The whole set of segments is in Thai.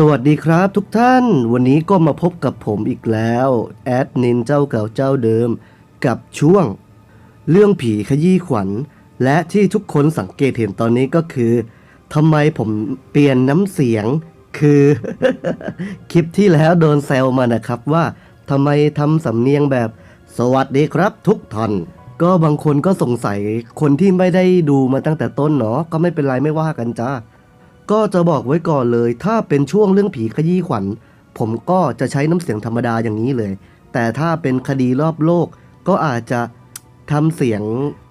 สวัสดีครับทุกท่าน วันนี้ก็มาพบกับผมอีกแล้ว แอดนินเจ้าเก่าเจ้าเดิม กับช่วง เรื่องผีขยี้ขวัญ และที่ทุกคนสังเกตเห็นตอนนี้ก็คือทำไมผมเปลี่ยนน้ำเสียง คือ คลิปที่แล้วโดนแซวมานะครับว่าทำไมทำสำเนียงแบบ สวัสดีครับทุกท่านก็บางคนก็สงสัยคนที่ไม่ได้ดูมาตั้งแต่ต้นเนาะก็ไม่เป็นไรไม่ว่ากันจ้า ก็จะบอกไว้ก่อนเลย ถ้าเป็นช่วงเรื่องผีขยี้ขวัญ ผมก็จะใช้น้ำเสียงธรรมดาอย่างนี้เลย แต่ถ้าเป็นคดีรอบโลก ก็อาจจะทำเสียง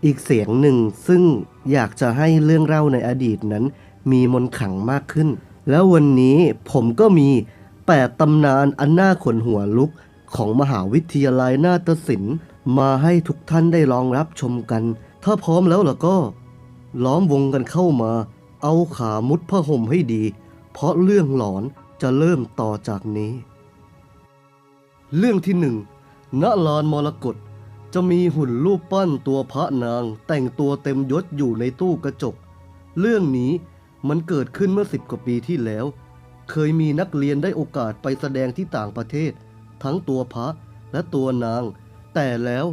อีกเสียงหนึ่ง ซึ่งอยากจะให้เรื่องเล่าในอดีตนั้น มีมนขังมากขึ้น แล้ววันนี้ผมก็มีแปดตำนานอันน่าขนหัวลุกของมหาวิทยาลัยนาฏศิลป์ มาให้ทุกท่านได้ลองรับชมกัน ถ้าพร้อมแล้วล่ะก็ ล้อมวงกันเข้ามา เอาขามุดผ้าห่มให้ดี เพราะเรื่องหลอนจะเริ่มต่อจากนี้ เรื่องที่หนึ่งณลานมรกตจะมีหุ่นรูปปั้นตัวพระนางแต่งตัวเต็มยศอยู่ในตู้กระจก เรื่องนี้มันเกิดขึ้นเมื่อสิบกว่าปีที่แล้ว เคยมีนักเรียนได้โอกาสไปแสดงที่ต่างประเทศ ทั้งตัวพระและตัวนาง แต่แล้ว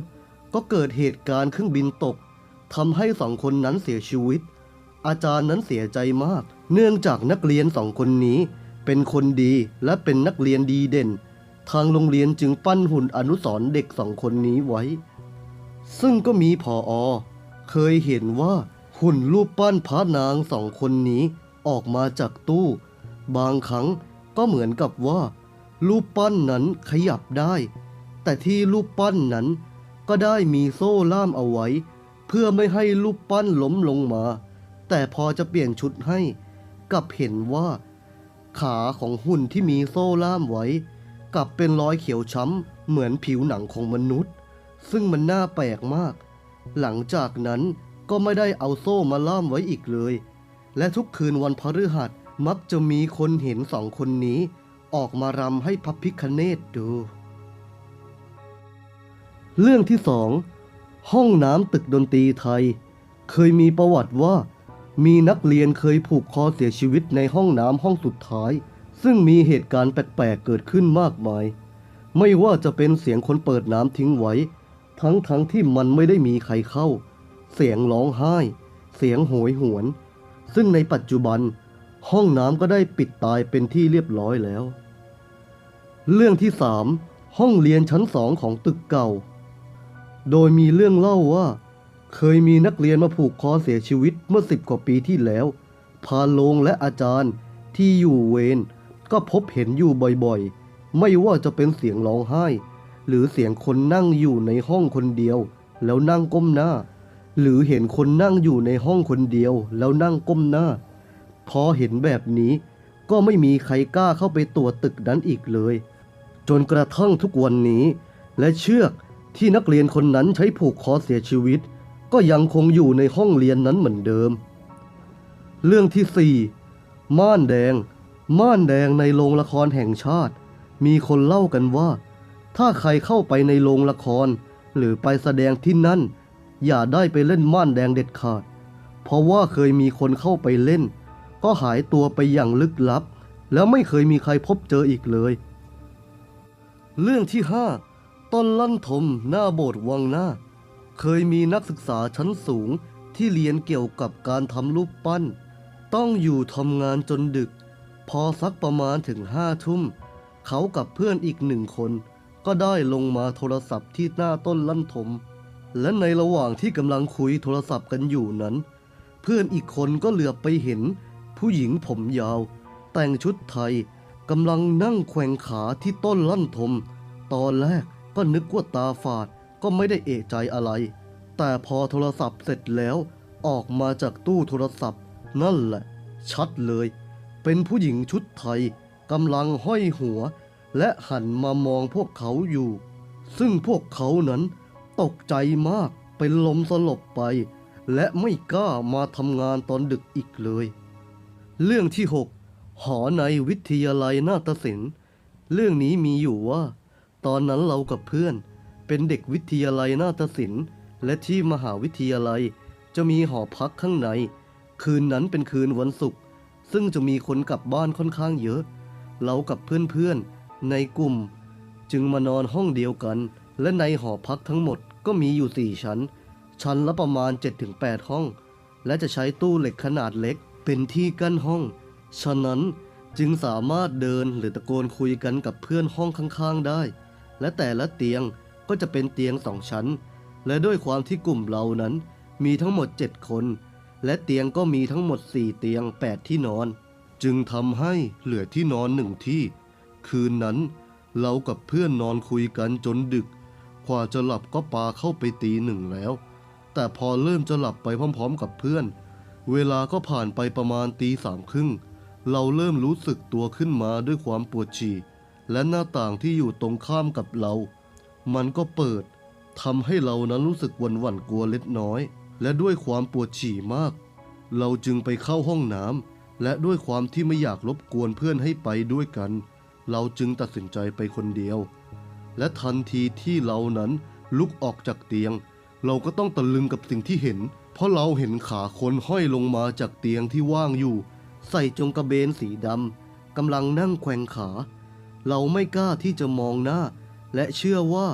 ก็เกิดเหตุการณ์เครื่องบินตกทำให้สองคนนั้นเสียชีวิต อาจารย์นั้นเสียใจมาก เนื่องจากนักเรียนสองคนนี้ เป็นคนดีและเป็นนักเรียนดีเด่น ทางโรงเรียนจึงปั้นหุ่นอนุสรเด็กสองคนนี้ไว้ ซึ่งก็มีผออเคยเห็นว่าหุ่นรูปปั้นพระนางสองคนนี้ออกมาจากตู้ บางครั้งก็เหมือนกับว่า รูปปั้นนั้นขยับได้ แต่ที่รูปปั้นนั้นก็ได้มีโซ่ล่ามเอาไว้ เพื่อไม่ให้รูปปั้นล้มลงมา แต่พอจะเปลี่ยนชุดให้กลับเห็นว่า ขาของหุ่นที่มีโซ่ล่ามไว้ กลับเป็นรอยเขียวช้ำเหมือนผิวหนังของมนุษย์ ซึ่งมันน่าแปลกมาก หลังจากนั้นก็ไม่ได้เอาโซ่มาล่ามไว้อีกเลย และทุกคืนวันพฤหัสมักจะมีคนเห็นสองคนนี้ ออกมารำให้พระพิคเนตดู เรื่องที่สองห้องน้ำตึกดนตรีไทย เคยมีประวัติว่า มีนักเรียนเคยผูกคอเสียชีวิตในห้องน้ำห้องสุดท้าย ซึ่งมีเหตุการณ์แปลกๆเกิดขึ้นมากมาย ไม่ว่าจะเป็นเสียงคนเปิดน้ำทิ้งไว้ ทั้งๆทที่มันไม่ได้มีใครเข้า เสียงร้องไห้ เสียงโหยหวน ซึ่งในปัจจุบัน ห้องน้ำก็ได้ปิดตายเป็นที่เรียบร้อยแล้ว เรื่องที่สามห้องเรียนชั้นสองของตึกเก่า โดยมีเรื่องเล่าว่า เคยมีนักเรียนมาผูกคอเสียชีวิตเมื่อสิบกว่าปีที่แล้ว พาโลงและอาจารย์ที่อยู่เวรก็พบเห็นอยู่บ่อยๆ ไม่ว่าจะเป็นเสียงร้องไห้ หรือเสียงคนนั่งอยู่ในห้องคนเดียว แล้วนั่งก้มหน้า หรือเห็นคนนั่งอยู่ในห้องคนเดียว แล้วนั่งก้มหน้า พอเห็นแบบนี้ก็ไม่มีใครกล้าเข้าไปตรวจตึกนั้นอีกเลย จนกระทั่งทุกวันนี้ และเชือกที่นักเรียนคนนั้นใช้ผูกคอเสียชีวิต ก็ยังคงอยู่ในห้องเรียนนั้นเหมือนเดิม เรื่องที่สี่ม่านแดง ม่านแดงในโรงละครแห่งชาติ มีคนเล่ากันว่า ถ้าใครเข้าไปในโรงละคร หรือไปแสดงที่นั่น อย่าได้ไปเล่นม่านแดงเด็ดขาด เพราะว่าเคยมีคนเข้าไปเล่น ก็หายตัวไปอย่างลึกลับ แล้วไม่เคยมีใครพบเจออีกเลย เรื่องที่ห้าต้นลั่นทมหน้าโบสถ์วังหน้า เคยมีนักศึกษาชั้นสูงที่เรียนเกี่ยวกับการทำรูปปั้น ต้องอยู่ทำงานจนดึก พอสักประมาณถึงห้าทุ่ม เขากับเพื่อนอีกหนึ่งคน ก็ได้ลงมาโทรศัพท์ที่หน้าต้นลั่นทมและในระหว่างที่กำลังคุยโทรศัพท์กันอยู่นั้น เพื่อนอีกคนก็เหลือบไปเห็น ผู้หญิงผมยาว แต่งชุดไทยกำลังนั่งแขวงขาที่ต้นลั่นทม ตอนแรกก็นึกว่าตาฝาด ก็ไม่ได้เอะใจอะไร แต่พอโทรศัพท์เสร็จแล้วออกมาจากตู้โทรศัพท์ นั่นแหละ ชัดเลย เป็นผู้หญิงชุดไทยกำลังห้อยหัว และหันมามองพวกเขาอยู่ ซึ่งพวกเขานั้นตกใจมากเป็นลมสลบไป และไม่กล้ามาทำงานตอนดึกอีกเลย เรื่องที่ 6 หอในวิทยาลัยนาฏศิลป์ เรื่องนี้มีอยู่ว่า ตอนนั้นเรากับเพื่อน เป็นเด็กวิทยาลัยนาฏศิลป์และที่มหาวิทยาลัย จะมีหอพักข้างใน คืนนั้นเป็นคืนวันศุกร์ซึ่งจะมีคนกลับบ้านค่อนข้างเยอะ เรากับเพื่อนๆ ในกลุ่ม จึงมานอนห้องเดียวกัน และในหอพักทั้งหมดก็มีอยู่สี่ชั้น ชั้นละประมาณ 7-8 ห้อง และจะใช้ตู้เหล็กขนาดเล็กเป็นที่กั้นห้อง ฉะนั้นจึงสามารถเดินหรือตะโกนคุยกันกับเพื่อนห้องข้างๆได้ และแต่ละเตียง ก็จะเป็นเตียงสองชั้น และด้วยความที่กลุ่มเรานั้นมีทั้งหมด 7 คน และเตียงก็มีทั้งหมด 4 เตียง 8 ที่นอน จึงทำให้เหลือที่นอนหนึ่งที่ คืนนั้นเรากับเพื่อนนอนคุยกันจนดึกกว่าจะหลับก็ปาเข้าไปตีหนึ่งแล้ว แต่พอเริ่มจะหลับไปพร้อมๆกับเพื่อน เวลาก็ผ่านไปประมาณตีสามครึ่ง เราเริ่มรู้สึกตัวขึ้นมาด้วยความปวดฉี่ และหน้าต่างที่อยู่ตรงข้ามกับเรา มันก็เปิดทำให้เรานั้นรู้สึกวันหวั่นกลัวเล็กน้อย และด้วยความปวดฉี่มาก เราจึงไปเข้าห้องน้ำและด้วยความที่ไม่อยากรบกวนเพื่อนให้ไปด้วยกัน เราจึงตัดสินใจไปคนเดียว และทันทีที่เรานั้นลุกออกจากเตียง เราก็ต้องตะลึงกับสิ่งที่เห็น เพราะเราเห็นขาคนห้อยลงมาจากเตียงที่ว่างอยู่ ใส่จงกระเบนสีดำกำลังนั่งแขวงขา เราไม่กล้าที่จะมองหน้า และเชื่อว่า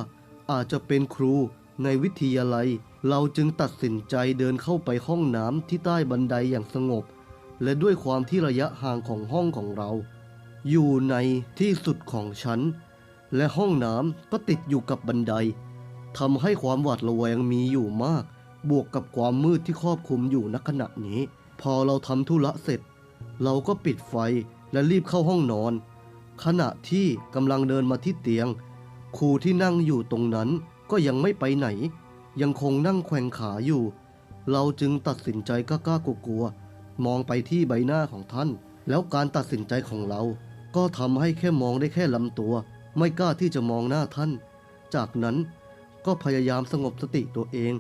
อาจจะเป็นครูในวิทยาลัย เราจึงตัดสินใจเดินเข้าไปห้องน้ำที่ใต้บันไดอย่างสงบ และด้วยความที่ระยะห่างของห้องของเรา อยู่ในที่สุดของชั้น และห้องน้ำก็ติดอยู่กับบันไดทำให้ความหวาดระแวงมีอยู่มาก บวกกับความมืดที่ครอบคลุมอยู่ณขณะนี้ พอเราทำธุระเสร็จ เราก็ปิดไฟและรีบเข้าห้องนอน ขณะที่กำลังเดินมาที่เตียง ครูที่นั่งอยู่ตรงนั้นก็ยังไม่ไปไหน ยังคงนั่งแขว่งขาอยู่ เราจึงตัดสินใจกล้ากลัวๆมองไปที่ใบหน้าของท่าน แล้วการตัดสินใจของเรา ก็ทำให้แค่มองได้แค่ลำตัว ไม่กล้าที่จะมองหน้าท่าน จากนั้นก็พยายามสงบสติตัวเอง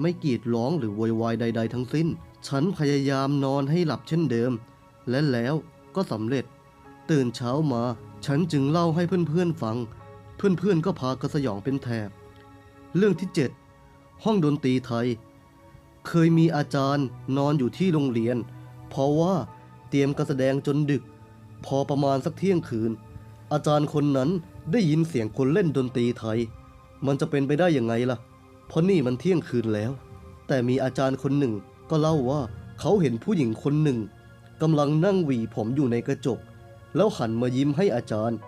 ไม่กรีดร้องหรือโวยวายใด ๆ ทั้งสิ้น ฉันพยายามนอนให้หลับเช่นเดิม และแล้วก็สำเร็จ ตื่นเช้ามา ฉันจึงเล่าให้เพื่อนๆฟัง เพื่อนๆก็พากระสยองเป็นแถบ เรื่องที่ 7 ห้องดนตรีไทย เคยมีอาจารย์นอนอยู่ที่โรงเรียน เพราะว่าเตรียมการแสดงจนดึก พอประมาณสักเที่ยงคืน อาจารย์คนนั้นได้ยินเสียงคนเล่นดนตรีไทย มันจะเป็นไปได้ยังไงล่ะ เพราะนี่มันเที่ยงคืนแล้ว แต่มีอาจารย์คนหนึ่งก็เล่าว่าเขาเห็นผู้หญิงคนหนึ่งกำลังนั่งหวีผมอยู่ในกระจก แล้วหันมายิ้มให้อาจารย์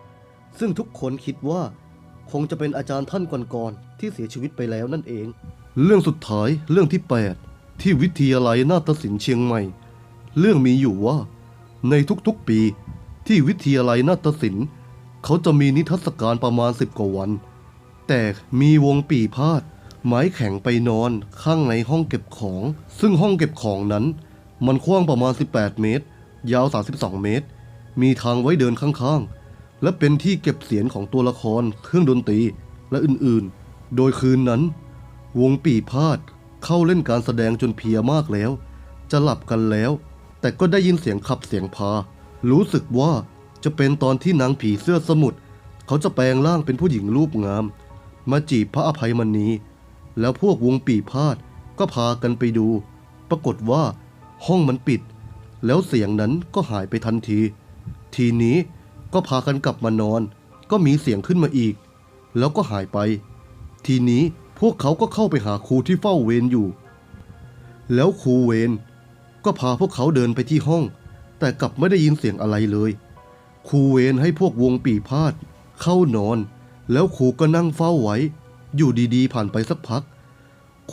ซึ่งทุกคนคิดว่า คงจะเป็นอาจารย์ท่านก่อนๆที่เสียชีวิตไปแล้วนั่นเอง เรื่องสุดท้ายเรื่องที่ 8 ที่วิทยาลัยนาฏศิลป์เชียงใหม่ เรื่องมีอยู่ว่า ในทุกๆปีที่วิทยาลัยนาฏศิลป์เขาจะมีนิทรรศการประมาณสิบกว่าวัน แต่มีวงปีพาดไม้แข็งไปนอนข้างในห้องเก็บของ ซึ่งห้องเก็บของนั้น มันกว้างประมาณ 18 เมตร ยาว 32 เมตร มีทางไว้เดินข้างๆ และเป็นที่เก็บเสียงของตัวละคร เครื่องดนตรี และอื่นๆ โดยคืนนั้น วงปีพาดเข้าเล่นการแสดงจนเพียมากแล้ว จะหลับกันแล้ว แต่ก็ได้ยินเสียงขับเสียงพา รู้สึกว่าจะเป็นตอนที่นางผีเสื้อสมุทรเขาจะแปลงร่างเป็นผู้หญิงรูปงาม มาจีบพระอภัยมณีแล้วพวกวงปีพาดก็พากันไปดู ปรากฏว่าห้องมันปิด แล้วเสียงนั้นก็หายไปทันที ทีนี้ ก็พากันกลับมานอน ก็มีเสียงขึ้นมาอีก แล้วก็หายไป ทีนี้พวกเขาก็เข้าไปหาครูที่เฝ้าเวรอยู่ แล้วครูเวรก็พาพวกเขาเดินไปที่ห้อง แต่กลับไม่ได้ยินเสียงอะไรเลย ครูเวรให้พวกวงปีพาดเข้านอน แล้วครูก็นั่งเฝ้าไว้ อยู่ดีๆ ผ่านไปสักพัก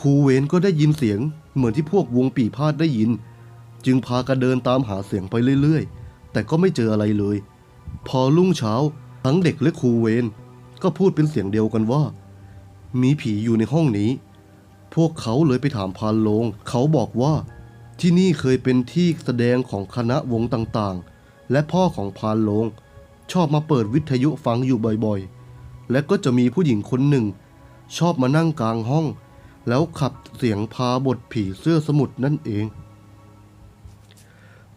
ครูเวรก็ได้ยินเสียง เหมือนที่พวกวงปีพาดได้ยิน จึงพากันเดินตามหาเสียงไปเรื่อยๆ แต่ก็ไม่เจออะไรเลย พอรุ่งเช้าทั้งเด็กและครูเวรก็พูดเป็นเสียงเดียวกันว่า มีผีอยู่ในห้องนี้ พวกเขาเลยไปถามพานโลง เขาบอกว่า ที่นี่เคยเป็นที่แสดงของคณะวงต่างๆ และพ่อของพานโลง ชอบมาเปิดวิทยุฟังอยู่บ่อยๆ และก็จะมีผู้หญิงคนหนึ่ง ชอบมานั่งกลางห้อง แล้วขับเสียงพาบทผีเสื้อสมุทรนั่นเอง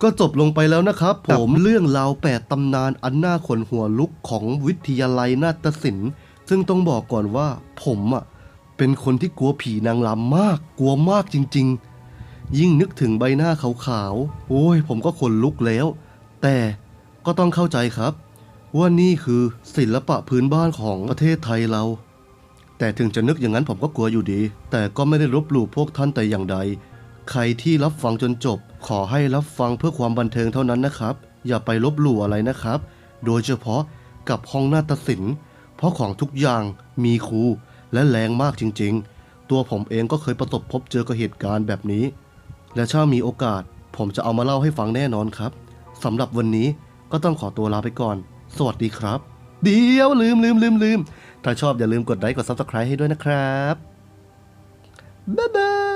ก็จบลงไปแล้วนะครับ ผมเรื่องราวแปดตำนานอันน่าขนหัวลุกของวิทยาลัยนาฏศิลป์ ซึ่งต้องบอกก่อนว่าผมอะเป็นคนที่กลัวผีนางรำมาก กลัวมากจริง ๆ ยิ่งนึกถึงใบหน้าขาวๆ โอ้ย ผมก็ขนลุกแล้ว แต่ก็ต้องเข้าใจครับ ว่านี่คือศิลปะพื้นบ้านของประเทศไทยเรา แต่ถึงจะนึกอย่างนั้นผมก็กลัวอยู่ดี แต่ก็ไม่ได้ลบหลู่พวกท่านแต่อย่างใด ใครที่รับฟังจนจบ ขอให้รับฟังเพื่อความบันเทิงเท่านั้นนะครับ อย่าไปลบหลู่อะไรนะครับ โดยเฉพาะกับห้องนาฏศิลป์เพราะของทุกอย่างมีครูและแรงมากจริงๆ ตัวผมเองก็เคยประสบพบเจอกับเหตุการณ์แบบนี้ และถ้ามีโอกาส ผมจะเอามาเล่าให้ฟังแน่นอนครับสำหรับวันนี้ก็ต้องขอตัวลาไปก่อน สวัสดีครับ เดี๋ยวลืมลืมลืมลืมถ้าชอบอย่าลืมกดไลค์กด Subscribe ให้ด้วยนะครับบ๊ายบาย